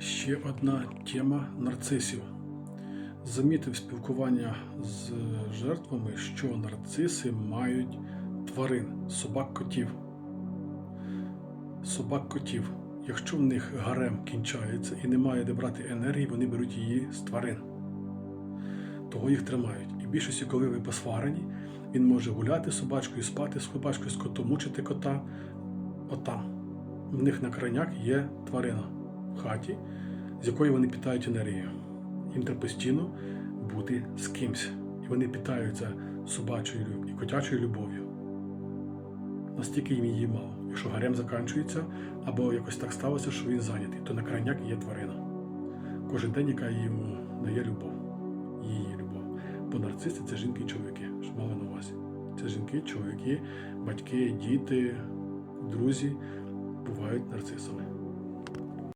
Ще одна тема нарцисів. Замітив спілкування з жертвами, що нарциси мають тварин, собак-котів. Собак-котів. Якщо в них гарем кінчається і немає де брати енергії, вони беруть її з тварин. Того їх тримають. І більшості, коли ви посварені, він може гуляти з собачкою, спати з собачкою, з котом, мучити кота. Отам. В них на крайняк є тварина хаті, з якої вони питають енергію. Їм треба постійно бути з кимсь. І вони питаються собачою і котячою любов'ю. Настільки їм її мало. Якщо гарем закінчується, або якось так сталося, що він зайнятий, то на крайняк є тварина. Кожен день, яка йому дає любов, її любов. Бо нарциси це жінки і чоловіки, що мали на увазі. Це жінки, чоловіки, батьки, діти, друзі бувають нарцисами.